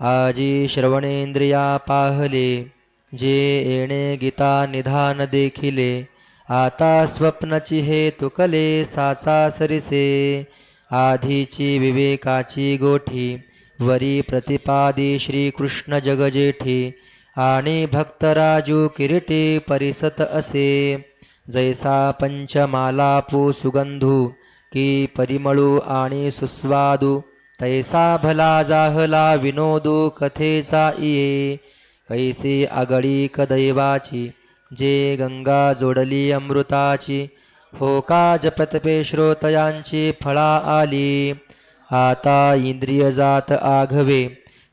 आजी श्रवणेंद्रिया पाहले जे येणे गीता निधान देखिले आता स्वप्नची हे तुकले साचा सरिसे आधीची विवेकाची गोठी वरी प्रतिपादी श्रीकृष्ण जगजेठी आणि भक्तराजू किरीटी परिसत असे जैसा पंचमालापू सुगंधू की परिमळू आणि सुस्वादू तैसा भला जाहला विनोदू कथेचा इये कैसे आगळीक दैवाची जे गंगा जोडली अमृताची हो का जपतपे श्रोतयांची फळा आली। आता इंद्रिय जात आघवे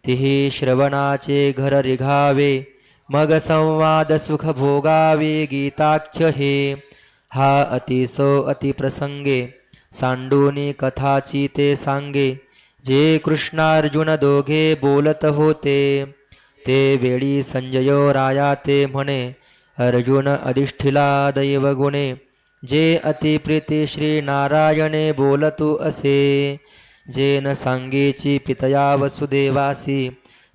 तिही श्रवणाचे घर रिघावे मग संवाद सुख भोगावे गीताख्य हे। हा अतिसो अतिप्रसंगे सांडूनी कथाची ते सांगे जे कृष्णार्जुन दोघे बोलत होते ते वेळी संजयो राया ते म्हणे अर्जुन अधिष्ठिला दैवगुणे जे अतिप्रीती श्री नारायणे बोलतू असे जे न सांगेची पितया वसुदेवासी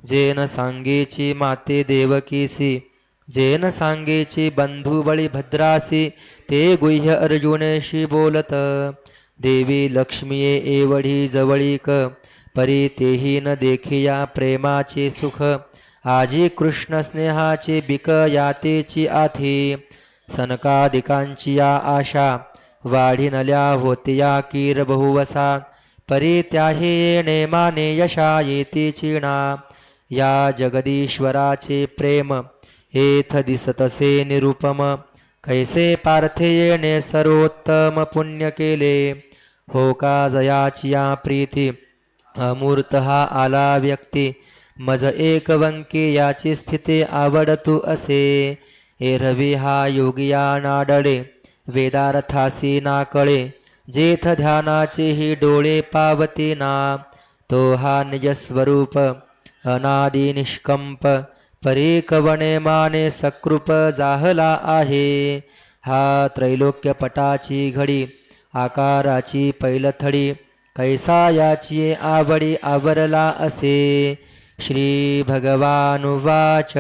जे न सांगेची माते देवकीसी जे न सांगेची बंधू बळी भद्रासी ते गुह्य अर्जुनेशी बोलत देवी लक्ष्मीये एवढी जवळीक परी तेही न देखिया प्रेमाचे सुख. आजी कृष्ण स्नेहाची बिक यातेची आधी. सनकादिकांची या आशा वाढिनल्या होतिया कीर बहुवसा. परी त्याही येणे माने यशा येते चिणा. या जगदीश्वराचे प्रेम हेथ दिसतसे निरुपम. कैसे पार्थे येणे सर्वोत्तम पुण्य केले? हो का जयाचिया प्रीती अमूर्त हा आला व्यक्ती मज एक वंकी याची स्थिती आवडतू असे। एरवी हा योगिया नाडळे वेदार्थासी ना कळे जेथ ध्यानाची ही डोळे पावती ना। तो हा निजस्वरूप अनादि निष्कंप परीकवणे माने सकृप जाहला आहे। हा त्रैलोक्यपटाची घडी आकाराची पैलथडी कैसा याची आवडी आवरला असे. श्री भगवानुवाच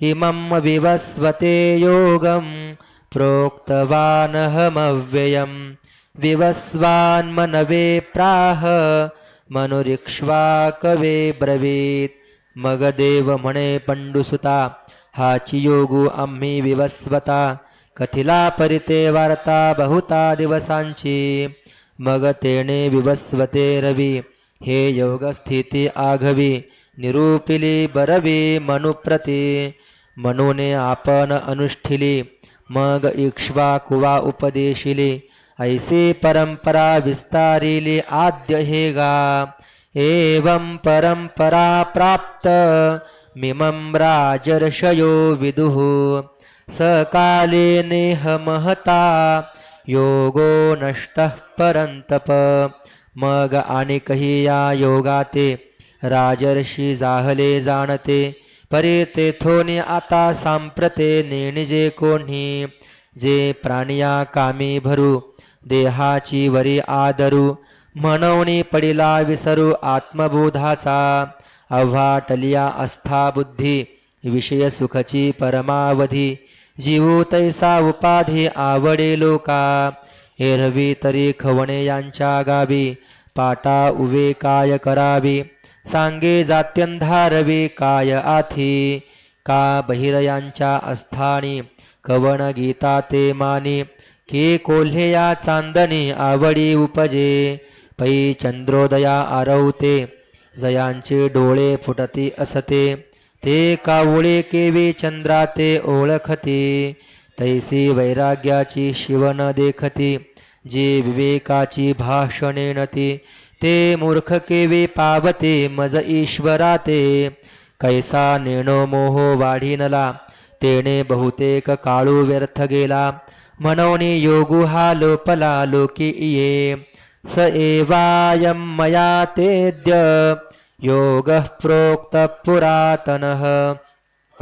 इमं विवस्वते योगं प्रोक्तवानहमव्ययं. विवस्वान्मनवे प्राह मनुरिक्ष्वाकवे ब्रवीत. मग देव म्हणे पंडुसुता हाची योगू आम्ही विवस्वता कथिला परिते वार्ता बहुता दिवसांची। मग तेने विवस्वते रवी। हे योग स्थिती आघवी। निरूपिली बरवी मनुप्रती। मनूने आपण अनुष्ठिली। मग इक्ष्वा कुवा उपदेशिली। ऐसे परंपरा विस्तारिली आद्य हे गा एवं परंपरा प्राप्त। मिमं राजर्षयो विदुः सकाले नेह महता योगो नष्ट परंतप मग आणि कही या योगाते राजर्षी जाहले जाणते परी तेथोनी आता सांप्रते नेणिजे कोणी। जे प्राणिया कामी भरू देहाची वरी आदरू म्हणवणी पडिला विसरू आत्मबोधाचा। अव्हाटलिया आस्था बुद्धी विषय सुखची परमावधी। जीवो तैसा उपाधी आवडे लोका। एरवी तरी खवणे यांच्या गावी पाटा उवे काय करावी सांगे जात्यंधारवे काय आथी। का बहिरयांच्या अस्थानी कवन गीता ते मानी। के कोल्हे या चांदणी आवडी उपजे। पै चंद्रोदया आरवते जयांचे डोळे फुटती असते। ते कावळे केवे चंद्राते ओळखते. तैसी वैराग्याची शिवन देखती. जे विवेकाची भाषणे नती. ते मूर्ख केवे पावते मज ईश्वराते. कैसा नेणो मोह वाढीनला. तेने बहुतेक काळू व्यर्थ गेला. मनोनी योगु हा लोपला लोकी ये स एवायम मया तेद्य. योगः प्रोक्तः पुरातनः।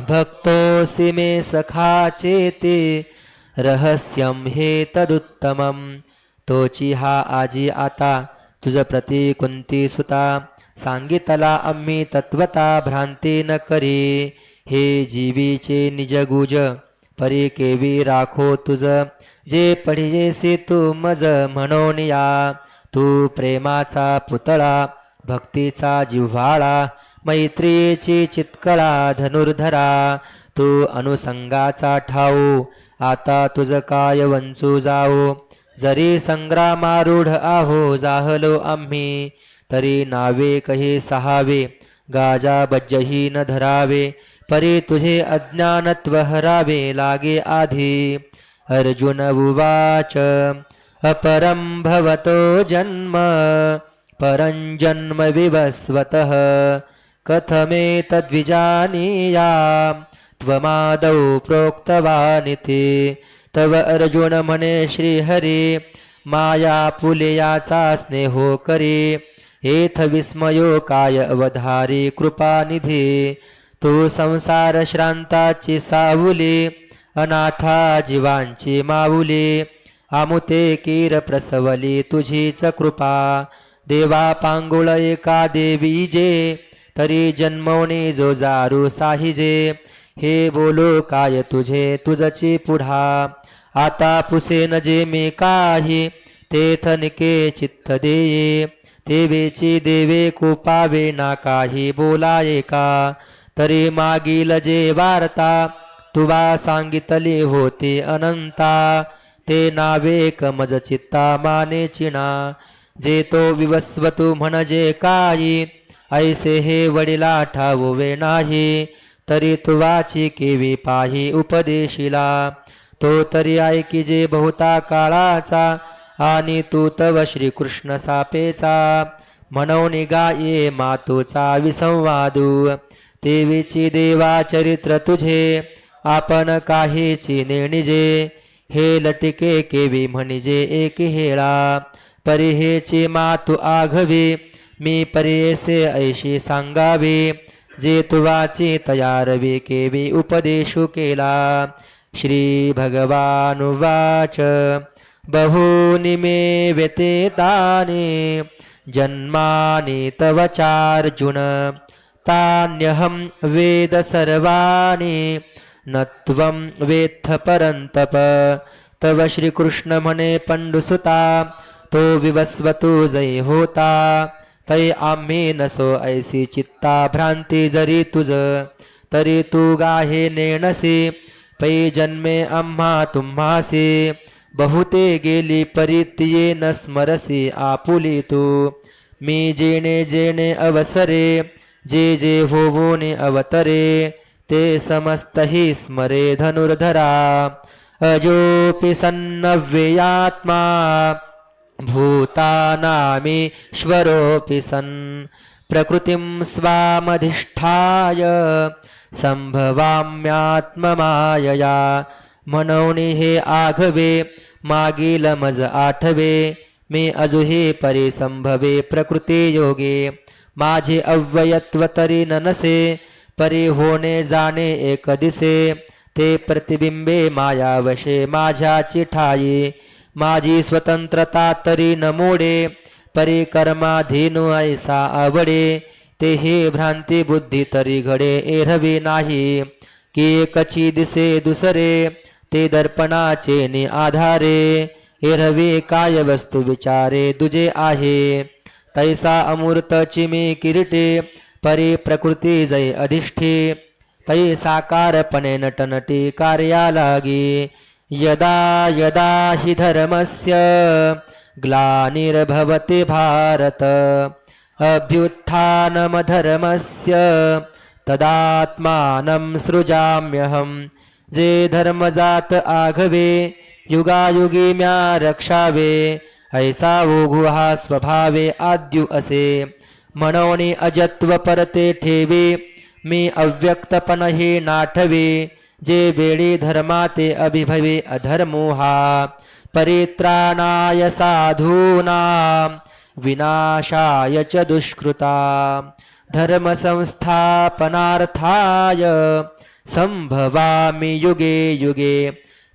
भक्तोऽसि मे सखा चेते। रहस्यं हे तदुत्तमं तोची हा आजी आता। तुझ प्रती कुंती सुता। सांगितला आम्ही तत्वता भ्रांती न करी। हे जीवीचे निजगुज परी केवी राखो तुझ जे पडिजेसे तू मज। म्हणून या तू प्रेमाचा पुतळा। भक्तीचा जिव्हाळा मैत्रीची चितकळा धनुर्धरा तू अनुसंगाचा ठाऊ आता तुझ काय वंचू जाऊ? जरी संग्रामारूढ आहो जाहलो आम्ही तरी नावे कहे सहावे गाजा बज्जही न धरावे परी तुझे अज्ञानत्व हरावे लागे आधी। अर्जुन उवाच अपरं भवतो जन्म परञ्जन्म विवस्वतः। कथमेतद्विजानीयां त्वमादौ प्रोक्तवानिति। तव अर्जुन म्हणे श्रीहरी माया पुलियाचा स्नेहो करी एथ विस्मयो काय अवधारी कृपानिधी। तू संसार श्रांताची सावुली अनाथा जीवांची माऊली आमुते कीर प्रसवली तुझीच कृपा। देवा पांगुळ एका देवी जे तरी जन्मवणे जो जारू साहिजे हे बोलो काय तुझे तुझची पुढा. आता पुसेन जे मी काही तेथ निके चित्त देये. देवेची देवे कुपावे ना काही बोलाये का? तरी मागील जे वार्ता तुवा सांगितली होती अनंता. ते नावे कमज चित्ता माने चिणा. जे तो विवस्वतु म्हणजे काही ऐसे हे वडिला ठाववे नाही. तरी तुवाची केवी पाही उपदेशिला. तो तरी ऐकी जे बहुता काळाचा आणि तू तव श्रीकृष्ण सापेचा. म्हणून गाये मातोचा विसंवादू. देवीची देवा चरित्र तुझे आपण काहीची नेणिजे. हे लटिके केवी म्हणजे एक हेळा. परी मातु आघवी मी परेसे ऐशी सांगावी जे तुवाची तयारवे केवी उपदेशु केला. श्री भगवानुवाच बहूनि मे व्यतेतानि जन्मानि तव चार्जुन तान्यहं वेद सर्वाणि न त्वं वेत्थ परन्तप तव श्रीकृष्ण म्हणे पंडुसुता तो विवस्वतू जय होता। तै आम्ही नसो ऐसी चित्ता भ्रांती जरी तुझ तरी तू गाहे नेणसे, पै जन्मे आम्हा तुम्हासे बहुते गेली परित्यये न स्मरसी आपुली तू मी जेणे जेणे अवसरे, जे जे होवोने अवतरे, ते समस्तहि स्मरे धनुर्धरा। अजोपि सन्नव्ययात्मा भूतानामीश्वरोऽपि सन् प्रकृतिं स्वामधिष्ठाय संभवाम्यात्ममायया म्हणून हे आघवे मागील मज आठवे मी अजुहे परिसंभवे प्रकृती योगे। माझे अव्ययत्व तरी ननसे परी होणे जाणे एक दिसे ते प्रतिबिंबे मायावशे माझ्या ठाई माझी स्वतंत्रता तरी न मोडे परिकर्माधीनु ऐसा आवडे ते हे भ्रांती बुद्धी तरी घडे एरवी नाही. की एकची दिसे दुसरे ते दर्पणाचे नि आधारे एरवी काय वस्तू विचारे दुजे आहे. तैसा अमूर्त चिमी किरीटे परी प्रकृती जय अधिष्ठे. तै साकारपणे नटनटी कार्या लागी यदा यदा हि धर्मस्य ग्लानिर्भवति भारत अभ्युत्थानमधर्मस्य तदात्मानं सृजाम्यहं। जे धर्मजात आघवे युगायुगी म्या रक्षावे ऐसा वो गुहा स्वभावे आद्यु असे। म्हणून अजत्व परते ठेवे मी अव्यक्तपण हे नाठवे जे वेळी धर्माते अभिभवे अधर्मोहा परित्राणाय साधूना विनाशाय च दुष्कृता धर्मसंस्थापनार्थाय संभवामी युगे युगे।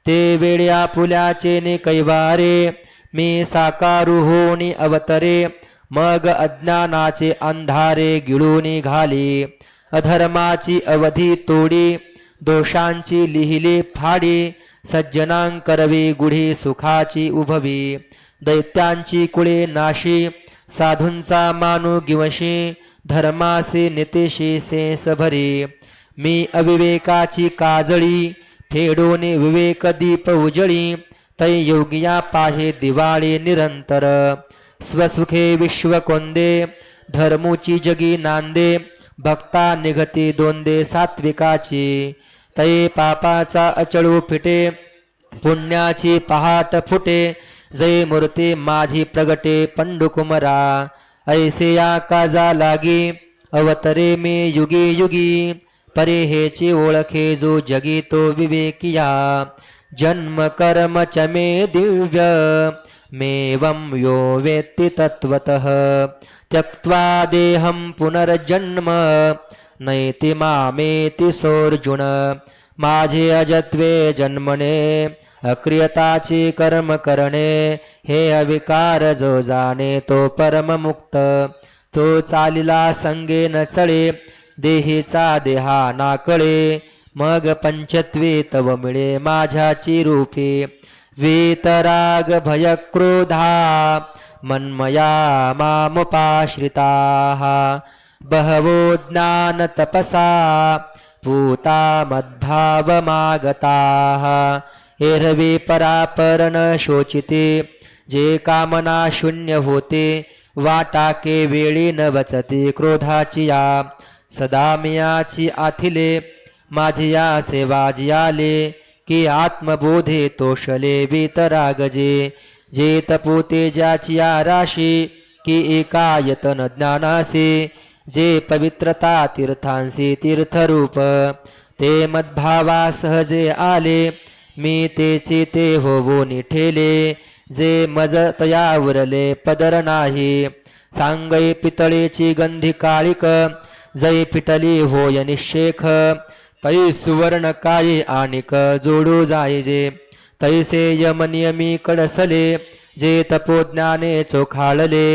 ते वेड्या पुल्याचे ने कैवारे मी साकारू होणी अवतरे मग अज्ञानाचे अंधारे गिळून घाली अधर्माची अवधी तोडी दोषांची लिहिले फाडी सज्जनांकरवी गुढी सुखाची उभवी दैत्यांची कुळे नाशी साधूंचा मानू गिवशी धर्मासे नितेशी सेसभरी मी अविवेकाची काजळी फेडोने विवेक दीप उजळी तै योगिया पाहे दिवाळी निरंतर. स्वसुखे विश्व कोंदे धर्मूची जगी नांदे भक्ता निघती दोंदे सात्विकाची. तै पापाचा अचळू फिटे पुण्याची पहाट फुटे जय मूर्ती माझी प्रगटे पंडुकुमरा ऐसे या काजा लागी अवतरे मी युगी युगी परे हेची ओळखे जो जगी तो विवेकिया जन्म कर्म च मे दिव्य मेवं यो वेत्ति तत्त्वतः। त्यक्त्वा देहं पुनर्जन्म नैति मामेति सोऽर्जुन। माझे अजत्वे जन्मने अक्रियताची कर्म करणे हे अविकार जो जाणे तो परममुक्त तो चालिला संगे न चळे देहीचा देहा नाकळे मग पंचत्वे तव मिळे माझ्याची रूपे वेतराग भय क्रोधा मन्मया मामुपाश्रिताः. बहवो ज्ञानतपसा पूता मद्भावमागताः एरवे परापरण शोचिते जे कामना शून्य होते वाटाके वेळी न वचते. क्रोधाची या सदा मियाची आथिले माझी या की आत्मबोधे तोषले वितरागजे. जे तपोते ज्याचिया राशी की एकायतन ज्ञानासे. जे पवित्रता तीर्थांसी तीर्थरूप ते मद्भावा सहजे आले. मी तेचे ते होवून ठेले जे मज तया उरले पदर नाही. सांगई पितळेची गंधी काळिक जै पिटली होय निशेख तै सुवर्ण काये आणिक जोडू जायजे तैसे यमनियमी कडसले जे तपोज्ञाने चोखाळले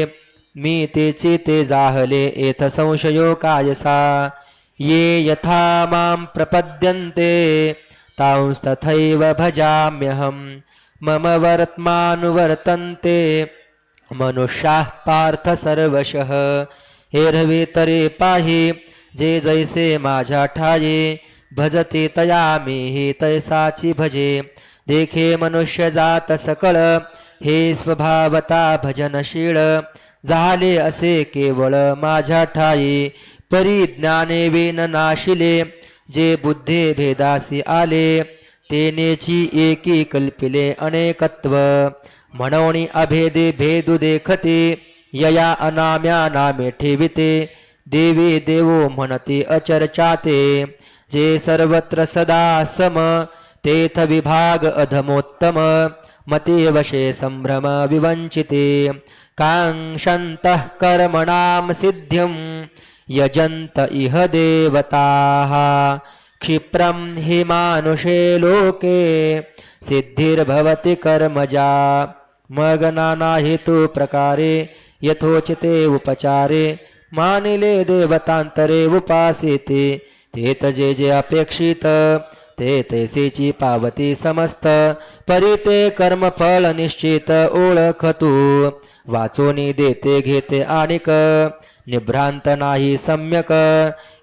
मी तेची ते जाहले एथ संशयो कायसा. ये यथा मां प्रपद्यन्ते तांस्तथैव भजाम्यहं मम वर्त्मानुवर्तन्ते मनुष्याः पार्थ सर्वशः। हेरवे तरे पाहि जे जैसे माझ्या ठाये भजते तया मी तैसाची भजे. देखे मनुष्य जात सकळ हे स्वभावता भजनशीळ. झाले असे केवळ माझ्या ठाई परिज्ञाने वेन नाशिले. जे बुद्धे भेदासी आले तेनेची एकी कल्पिले अनेकत्व. म्हणून अभेदे भेदू देखते यया अनाम्या नामे ठेविते. देवी देवो म्हणते अचर्चाते. जे सर्वत्र सदा सम तेथ विभाग अधमोत्तम मतेवशे संभ्रम विवंचिते काङ्क्षन्तः कर्मणां सिद्धिं यजन्त इह देवताः। क्षिप्रं हि मानुषे लोके सिद्धिर्भवति कर्मजा। मग नाना हेतु प्रकारे यथोचिते उपचारे मानिले देवतांतरे उपासिते। तेत जे जे अपेक्षित ते तैसेची पावती समस्त परी ते कर्मफळ निश्चित ओळखतू. वाचोनी देते घेते आणिक निभ्रांत नाही सम्यक.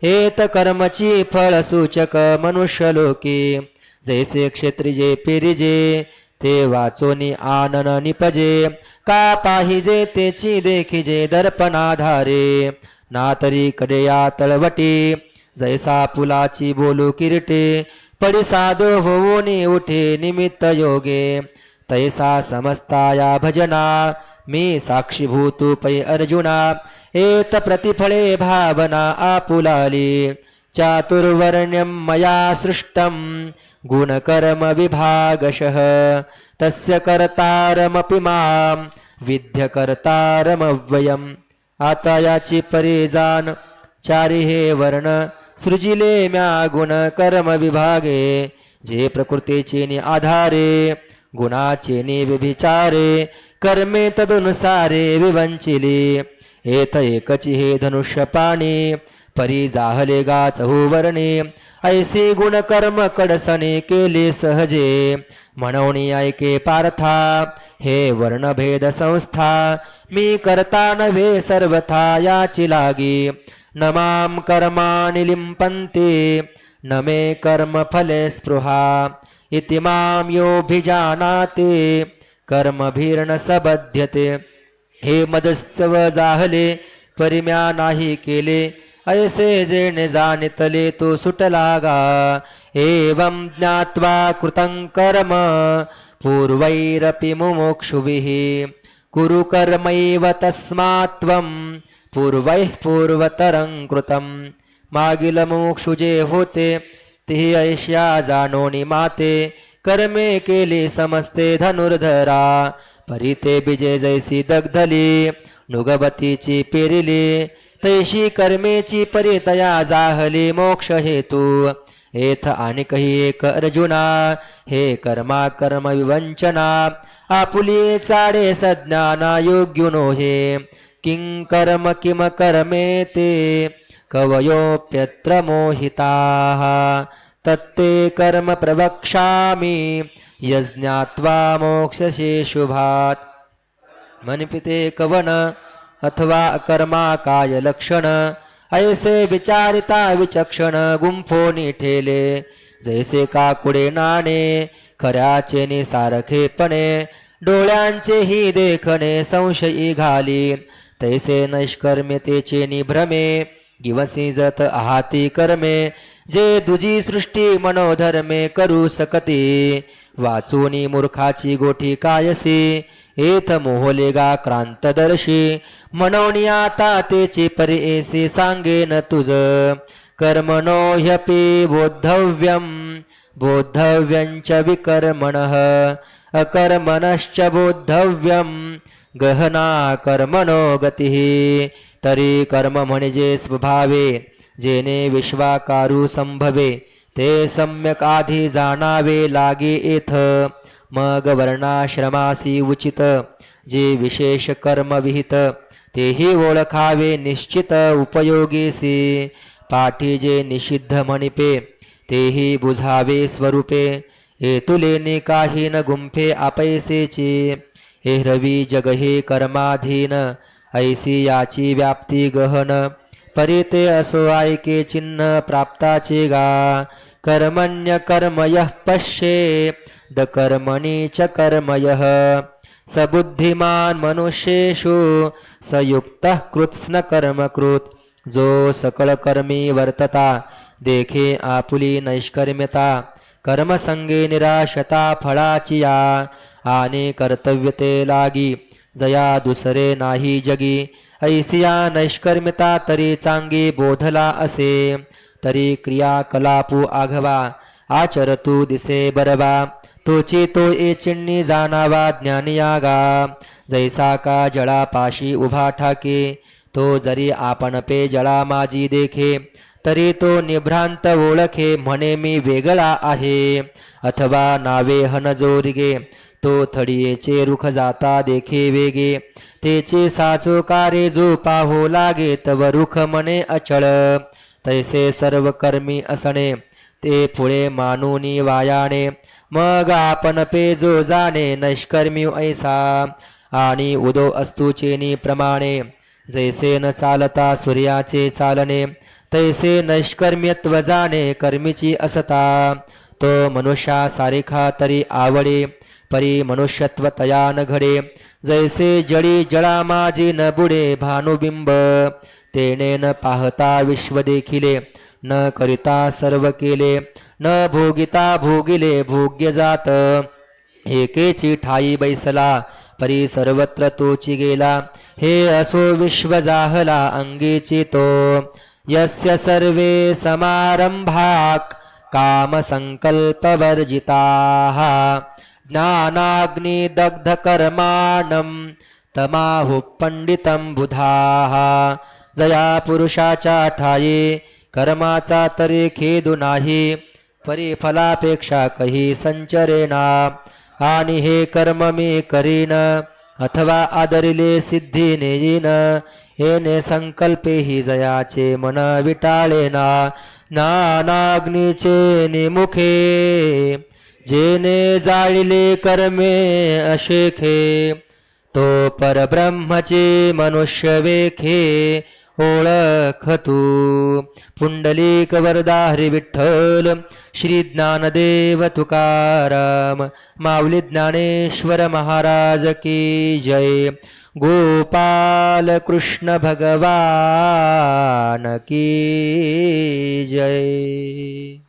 हेत कर्मची फळ सूचक मनुष्य लोकी. जैसे क्षेत्रिजे पेरिजे ते वाचोनी आनन निपजे. का पाहिजे तेची देखिजे दर्पणाधारे. ना तरी कडेया तळवटी जैसा पुलाची बोलू किरटे पडी साधो होऊन उठे निमित्त योगे। तैसा समस्ताया भजना मी साक्षीभूतू पै अर्जुना। एत प्रतिफळे भावना आपुलाली चातुर्वर्ण्यं मया सृष्टं गुणकर्म विभागशः। तस्य कर्तारमपि मां विद्यकर्तारमव्ययम्। आता याची परिजान चारी हे वर्ण सृजिले म्या गुण कर्म विभागे जे प्रकृतीचे नि आधारे गुणाचे नि विभिचारे कर्मे तदनुसारे विवंचिले हेत एकची हे धनुष्य पाणी परी जाहले गा चहुवर्णे ऐसे गुण कर्म कडसने केले सहजे म्हणून ऐके पार्था हे वर्णभेद संस्था मी करता नव्हे सर्वथा याची लागी न माम कर्माणि लिंपन्ते न मे कर्मफले स्पृहा। इति मां योऽभिजानाते कर्मभिर्न सबध्यते। हे मदस्तव जाहले परिम्या नाही केले ऐसे जेणे जाणितले तो सुटलागा। एवं ज्ञात्वा कृतं कर्म पूर्वैरपि मुमुक्षुभिः। कुरु कर्मैव तस्मात् त्वं पूर्वैः पूर्वतरं कृतं मागील मोक्षुजे होते तिही ऐश्या जानोनी माते। कर्मे केली समस्ते धनुर्धरा परिते बिजे जैसी दग्धली नुगवतीची पेरिली। तैशी कर्मेची परितया जाहली मोक्ष हेतू। हेथ आणि कही एक अर्जुना हे कर्मा कर्म विवंचना आपुली चाडे सज्ञाना योग्युनो हे। किं कर्म किम कर्मे ते कवयोप्यत्र मोहिताः तत्ते कर्म प्रवक्ष्यामि यज्ञात्वा मोक्षसे शुभात्। मनिपिते कवन अथवा कर्मा काय लक्षण ऐसे विचारिता विचक्षण गुंफो ठेले जैसे काकुडे नाणे खऱ्याचे निसारखेपणे डोळ्यांचे ही देखणे संशयी घाली। तैसे नैष्कर्म्यतेचे निभ्रमे दिवसी जत आहाती कर्मे जे दुजी सृष्टी मनोधर्मे करू सकती। वाचूनी मूर्खाची गोठी कायसी एथ मोहलेगा क्रांतदर्शी। मनोनी आता तेची सांगे सांगेन तुझ कर्मणो ह्यपि बोद्धव्यम बोद्धव्यंच विकर्मण। अकर्मणश्च बोद्धव्यम गहना कर्मणो गती। तरी कर्म म्हणजे स्वभावे जेने विश्वाकारू संभवे ते सम्यक आधी जाणावे लागे येथ मग वर्णाश्रमासी उचित जे विशेष कर्म विहित तेही ओळखावे निश्चित उपयोगीसी। पाठी जे निषिद्ध मणिपे तेही बुझावे स्वरूपे हे तुलेने काही न गुंफे आपैसेची हे रवी जग हे कर्माधीन ऐसी याची व्याप्ती गहन. परिते असो ऐके चिन्ह प्राप्ताचे गा. कर्मण्य कर्मयः पश्ये द कर्मणि च कर्मयः. सबुद्धिमान मनुष्येषु सयुक्तः कृत्स्न कर्मकृत जो सकळ कर्मी वर्तता देखे आपुली नैष्कर्म्यता. कर्मसंगे निराशता फळाची या आणि कर्तव्यते लागी जया दुसरे नाही जगी। ऐसिया नैष्कर्मिता तरी चांगी बोधला असे तरी क्रियाकलापू आघवा आचरतू दिसे बरवा। तोची तो ए चिन्नी जाणावा ज्ञानियागा जैसा का जळापाशी उभा ठाके तो जरी आपण पे जळा माझी देखे तरी तो निभ्रांत ओळखे म्हणे मी वेगळा आहे। अथवा नावे हनजोरिगे तो थडियेचे रुख जाता देखे वेगे तेचे साचो कारे जो पाहो लागे तव रुख मने अचळ। तैसे सर्व कर्मी असणे ते पुढे मानुनी वायाने मग आपण पे जो जाणे नैष्कर्मी ऐसा। आणि उदो अस्तुचेनी प्रमाणे जैसे न चालता सूर्याचे चालणे तैसे नैष्कर्म्यत्व जाणे कर्मीची असता। तो मनुष्या सारिखा तरी आवडे परी मनुष्यत्व तया न घडे. जैसे जळी जळा माझी न बुडे भानुबिंब तेने न पाहता विश्व देखिले न करिता सर्व केले न भोगिता भोगिले भोग्य जात. एकेची ठाई बैसला परी सर्वत्र तोची गेला हे असो विश्व जाहला अंगीची तो. यस्य सर्वे समारंभाक कामसङ्कल्पवर्जिताः ज्ञानाग्निदग्धकर्माणं तमाहुः पंडितं बुधाः। जया पुरुषाच्या ठाये कर्माचा तरी खेदू नाही परिफलापेक्षा कही संचरेना आणि हे कर्म मी करीन अथवा आदरिले सिद्धी नेईन हेने संकल्पे हि जयाचे मन विटाळेना। नानाग्नीचे निमुखे। जेने जाळिले कर्मे अशेखे तो परब्रह्मचे मनुष्य वेखे ओळख तू पुंडलिक वरदा हरी विठ्ठल श्री ज्ञानदेव तुकाराम माऊली ज्ञानेश्वर महाराज की जय. गोपाल कृष्ण भगवान की जय.